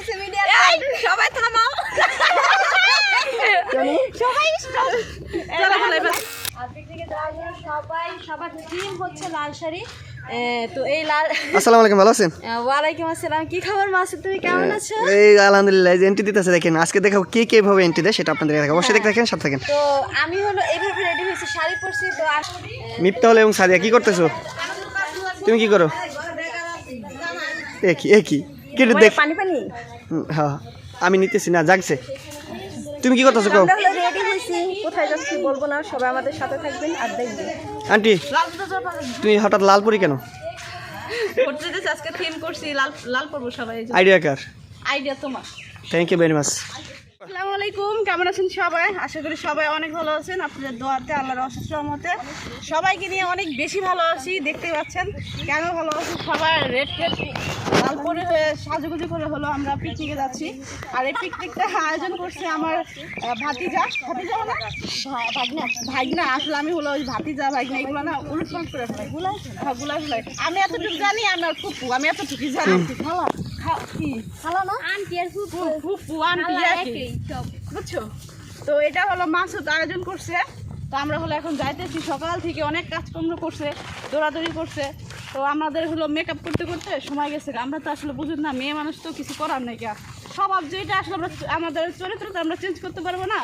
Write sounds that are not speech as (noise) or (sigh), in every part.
হইছে মিডিয়া সবাই থামাও। সবাই stop। চলো ভালো এবার আর পিকনিকে যাওয়ার জন্য সবাই সবার থিম হচ্ছে লাল শাড়ি। তো এই লাল আসসালামু আলাইকুম ভালো আছেন? ওয়ালাইকুম আসসালাম। কি খবর মাসুদ তুমি কেমন আছো? এই আলহামদুলিল্লাহ এন্ট্রি দিতেছে দেখেন আজকে দেখাবো কে কে ভাবে এন্ট্রি দেয় সেটা আপনাদের দেখাবো। অবশ্যই দেখতে থাকেন সাথে থাকেন। তো আমি হলো এইভাবে রেডি হয়েছি শাড়ি পরছি তো মিপ্তা হলে এবং সাদিয়া কি করতেছো? তুমি কি করো? এ কি এ কি কি দেখ পানি পানি? হুম, হ্যাঁ আমি নিতেছি না জাগছে। তুমি কি করতেছো কও? কোথায় যাচ্ছি বলব না সবাই আমাদের সাথে থাকবেন আর দেখবেন। আন্টি তুমি হঠাৎ লাল পরি কেন? আজকে থিম করছি লাল লাল পরবো সবাই আইডিয়া কার? আইডিয়া তোমার। থ্যাংক ইউ ভেরি মাচ আসসালামু আলাইকুম কেমন আছেন সবাই? আশা করি সবাই অনেক ভালো আছেন। আপনাদের দোয়াতে আল্লাহর অশেষ রহমতে। সবাইকে নিয়ে অনেক বেশি ভালো আছি দেখতে পাচ্ছেন। কেন ভালো আছি? সবাই রেড রেড লাল পরে হয়ে সাজুগুজু করে হলো আমরা পিকনিকে যাচ্ছি। আর এই পিকনিকটা আয়োজন করছে আমার ভাতিজা। ভাতিজা ভা- ভাগনা। ভাগনা আসলে আমি হলো ওই ভাতিজা ভাগনা এগুলো না উলট করে ফেলাই গুলাই হ্যাঁ গুলাই ফেলাই। আমি এতটুকু জানি আমার ফুপু আমি এতটুকু জানি। খা- কি খালা না? আন্টি আর ফুপু ফুপু আন্টি একই। বুঝছ? তো এটা হলো মাসুদ আয়োজন করছে। তো আমরা হলো এখন যাইতেছি। সকাল থেকে অনেক কাজকর্ম করছে দৌড়াদৌড়ি করছে। তো আমাদের হলো মেকআপ করতে করতে সময় গেছে। আমরা তো আসলে বুঝুন না মেয়ে মানুষ তো কিছু করার নেই গা। স্বভাব যেটা আসলে আমরা আমাদের চরিত্র তো আমরা চেঞ্জ করতে পারব না।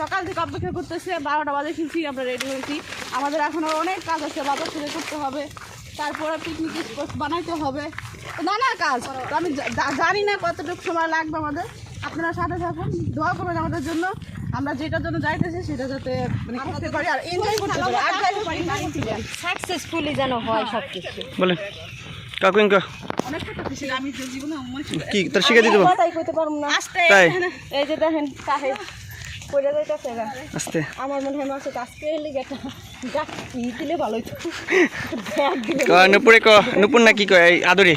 সকাল থেকে অপেক্ষা করতেছে বারোটা বাজে কিনছি আমরা রেডি হয়েছি। আমাদের এখনও অনেক কাজ আছে বাজার থেকে করতে হবে। তারপরে পিকনিক স্পট বানাইতে হবে। নানা কাজ। তো আমি জানি না কতটুকু সময় লাগবে আমাদের। আপনারা সাথে থাকুন দোয়া করবেন আমাদের জন্য। আমরা যেটার জন্য যাইতেছি সেটা যাতে মানে করতে পারি আর এনজয় করতে পারি। আর যাইতে পারি সাকসেসফুলি যেন হয় সব কিছু বলেন। কাকু ইনকা। কি তোর শিখে দিতে পারব তাই? এই যে দেখেন সাহেব কইরা যাইতাছে গা আস্তে। আমার মনে হয় মাসুদ আজকে এলে গেটা গাছ দিলে ভালো হইতো। ব্যাগ দিলে নুপুরে ক নুপুর না কি কয় আদরি?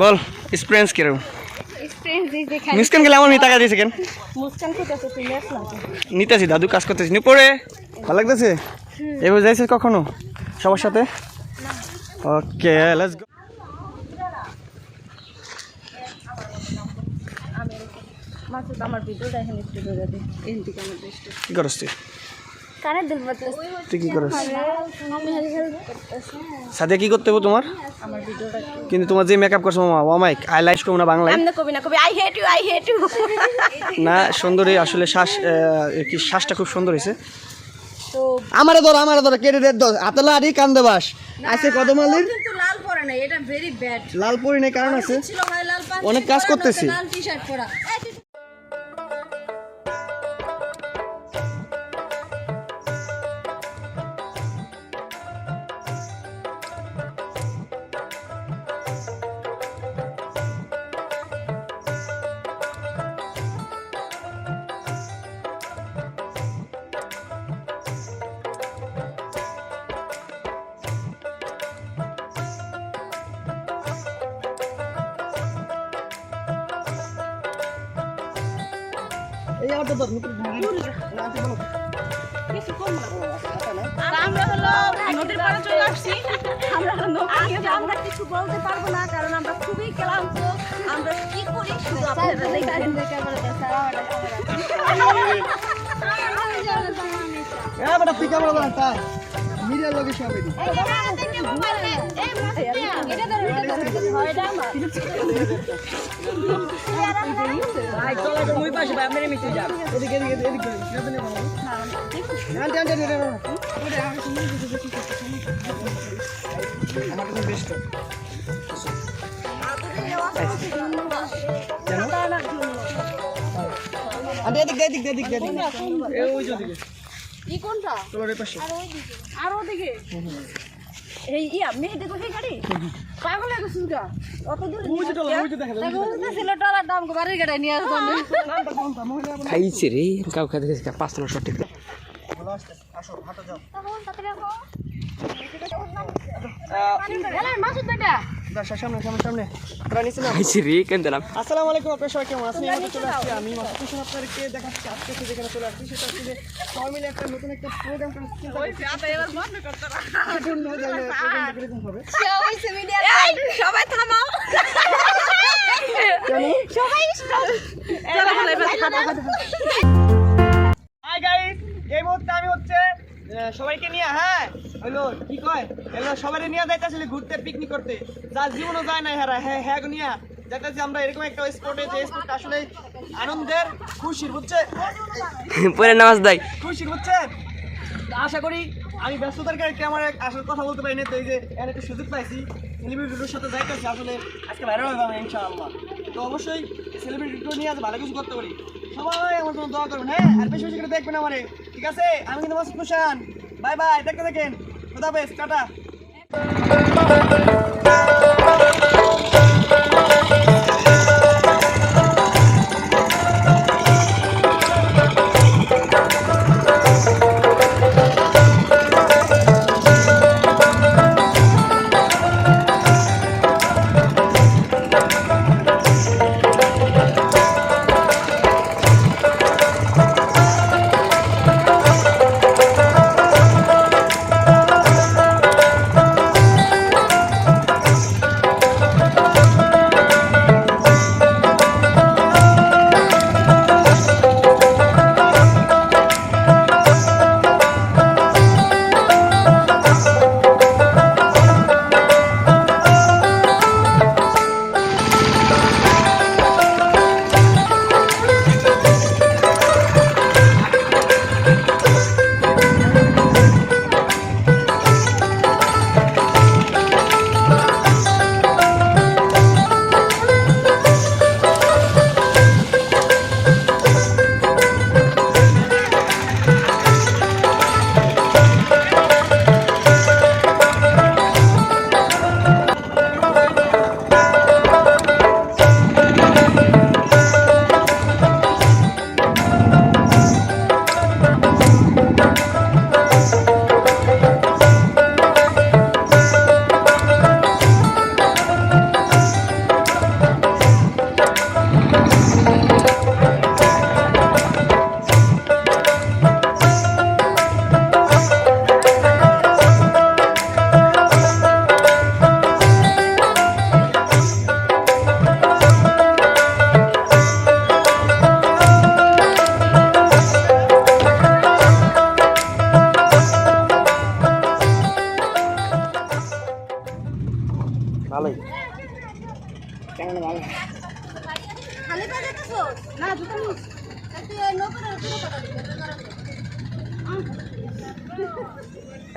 বল এক্সপিরিয়েন্স কীরকম? মিসকান গেলে আমার টাকা দিয়েছে কেন? না নিতেছি দাদু কাজ করতেছি নুপুরে ভালো লাগতেছে? এবার যাইছিস কখনো? সবার সাথে? ওকে লেটস গো আমার ভিডিওটা এখানে একটু ধরে দে। এখান থেকে আমার দেশটা কি তুই? কানে দিল তুই কি আমি হেল হেল করতেছে। সাথে কি করতে হবে তোমার? আমার ভিডিওটা কিন্তু তোমার যে মেকআপ করছ মামা ও মাইক আই লাইক করব না বাংলায়। আমি না কবি না কবি I hate you I hate you না সুন্দরী আসলে শ্বাস কি শ্বাসটা খুব সুন্দর হয়েছে। তো আমারে ধর আমারে ধর কেটে দে ধর আতলা আরি কান্দে বাস। আছে কত মালির কিন্তু লাল পরে নাই এটা ভেরি ব্যাড লাল পরি নেই কারণ আছে। অনেক কাজ করতেছি। লাল টি শার্ট পরা আমরা হলো নদীর পাড়ে চলে আসছি। আমরা আমরা কিছু বলতে পারব না কারণ আমরা খুবই ক্লান্ত। আমরা কি করি শুধু আপনারা দেখবেন। হ্যাঁ বেটা কেমন বলেন তাই মিডিয়ার লোকে সব এটি এদিকে এদিকে এদিকে আন্টি আন্টি আন্টি আমার তো বেস্ট। আন্টি এদিক এদিক এদিক এদিক ওই ই কোনটা? চলো রে পাশে। আর ওদিকে। এই ইয়া মেহেদি কোথায় গাড়ি পাগল হয়ে গেছিস গা। অত দূর ওই যে চলো ওই যে দেখা যায় ছিল টলার দাম বাড়ি গাড়ি নিয়ে আসতো (laughs) খাইছে রে কাউ খাইতে খাইছে পাঁচ তলা সঠিক ভালো আসো হাঁটো যাও। মাসুদ বেটা সামনে সামনে সামনে আসসালামু আলাইকুম আপনার সবাই কেমন আছেন? আমি চলে আসছি আমি মাসুদ হোসেন আপনাদেরকে দেখাচ্ছি। আজকে যেখানে চলে আসছি সেটা হচ্ছে যে সবাই মিলে একটা নতুন একটা প্রোগ্রাম সবাই। থামাও। সবাই হাই গাইস এই মুহূর্তে আমি হচ্ছে আহ, সবাইকে নিয়ে হ্যাঁ হইল কি কয়? হইল সবাই নিয়ে যাইতেছিলি ঘুরতে পিকনিক করতে। যার জীবনও যায় না হেরা হ্যাঁ হ্যাঁ নিয়ে। যাইতেছি আমরা এরকম একটা স্পটে যে আসলে আনন্দের খুশির বুঝছে? পরে নামাজ দেয়। খুশির আশা করি আমি ব্যস্ততার কারণে আমার আসলে কথা বলতে পারি না তো এই যে এখানে একটু সুযোগ পাইছি। সেলিব্রিটির সাথে যাইতেছি আসলে আজকে ভাইরাল হয়ে যাবে ইনশাআল্লাহ। তো অবশ্যই সেলিব্রিটিগুলো নিয়ে আজ ভালো কিছু করতে পারি। সবাই আমার জন্য দোয়া করবেন হ্যাঁ? আর বেশি বেশি করে দেখবেন আমারে ঠিক আছে? আমি কিন্তু মাসুদ কুষান বাই বাই দেখতে দেখেন খোদা বেশ টাটা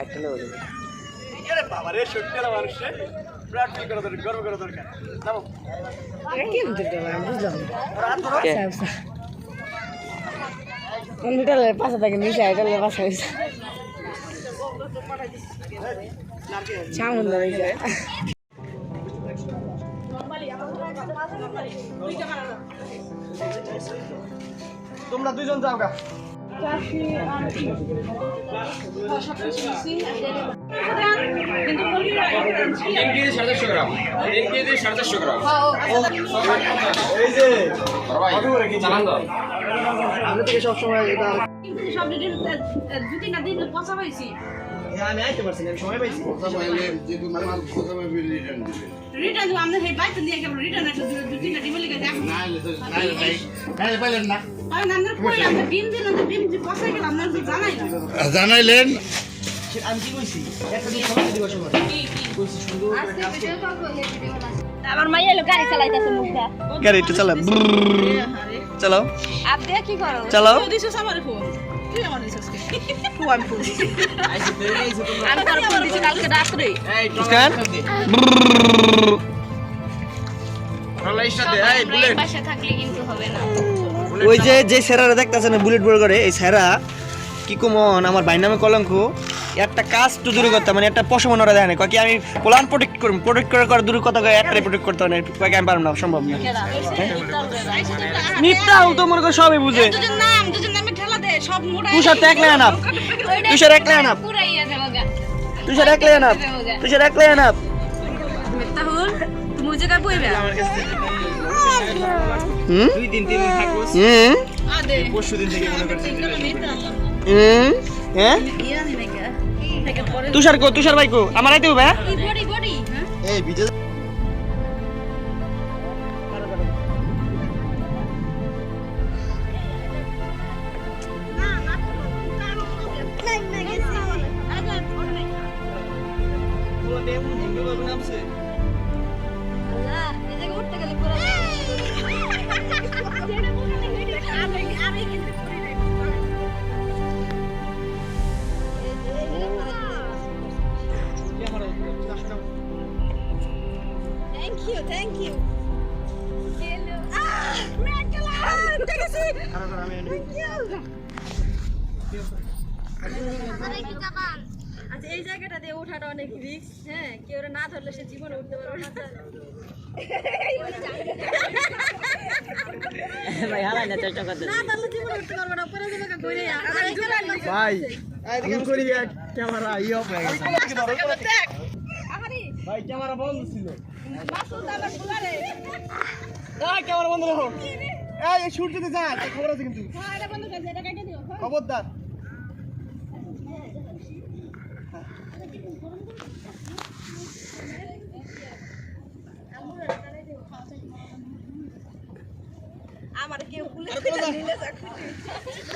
একটা নেব আরে বাবা রে সত্যি না মানুষ। রে প্রাউড ফিল করা দরকার গর্ব করা দরকার। নামো। কে কম্পিউটারের পাশে থাকে নিচে এটালের পাশে হয়েছে সামন রয়েছে তোমরা দুইজন যাও গা। কিন্তু বলি তিন কেজি সাড়ে চারশো গ্রাম। তিন কেজি সাড়ে চারশো গ্রাম। এই যে ভাই চালান দাও আমরা থেকে সবসময় সব যদি দুই তিনটা দিন পচা পাইছি হ্যাঁ, আমি আইতে পারছি না আমি সময় পাইছি রিটার্ন সেই দিয়ে গেল রিটার্ন দুই তিনটা লিখে দেখো না। জানাইলেন? আমি কি কইছি? একটা দিন সময় দিবা সময় কইছি? সুন্দর করে কাজ করো। আমার মাইয়া গাড়ি চালাইতেছে মুখটা গাড়ি একটু চালা চালাও। আপ দিয়ে কি করো? চালাও। আমার ফোন। তুই আমার দিছস কে ও আমি ফোন দিছি আমি তোর ফোন দিছি কালকে রাত্রে মুস্কান পাশে থাকলে কিন্তু হবে না ওই যে যে সেরারা দেখতেছেন বুলেট বড় করে এই সেরা কি কমন আমার ভাই নামে কলঙ্ক। একটা কাজ তো দূরে করতে মানে একটা পশমন ওরা দেয় না। কয় কি আমি প্লান প্রোটেক্ট করব? প্রোটেক্ট করে করে দূরে কথা কয় একটাই প্রোটেক্ট করতে হয় না। কয় কি আমি পারব না সম্ভব না। মিথ্যাও তো মনে করো সবই বুঝে। তুষার তো একলাই আনাপ তুষার একলাই আনাপ তুষার একলাই আনাপ তুষার একলাই আনাপ তাহলে তুমি জায়গায় বইবে হুম? দুই দিন তিন দিন থাকব। হুম? আদে। পরশু দিন থেকে মনে করছি হুম? হ্যাঁ? ইয়া নি নাকি? তুষার কো তুষার ভাই কো। আমার আইতে হবে হ্যাঁ? এই ভিডিও ওঠাটা অনেক রিস্ক হ্যাঁ? কেউ ওরা না ধরলে সে জীবনে উঠতে পারবে না। ভাই হালাই না চেষ্টা করতে না ধরলে জীবনে উঠতে পারবে না পরে যাবে ঘুরে ভাই ভুল করি ক্যামেরা ইয়ে হয়ে গেছে। ভাই ক্যামেরা বন্ধ ছিল। মাসুদ আবার বুলারে এই ক্যামেরা বন্ধ রাখো। এই সূর্যতে যা খবর আছে কিন্তু। হ্যাঁ এটা বন্ধ করে এটা কেটে দিও। খবরদার। 真的。(laughs)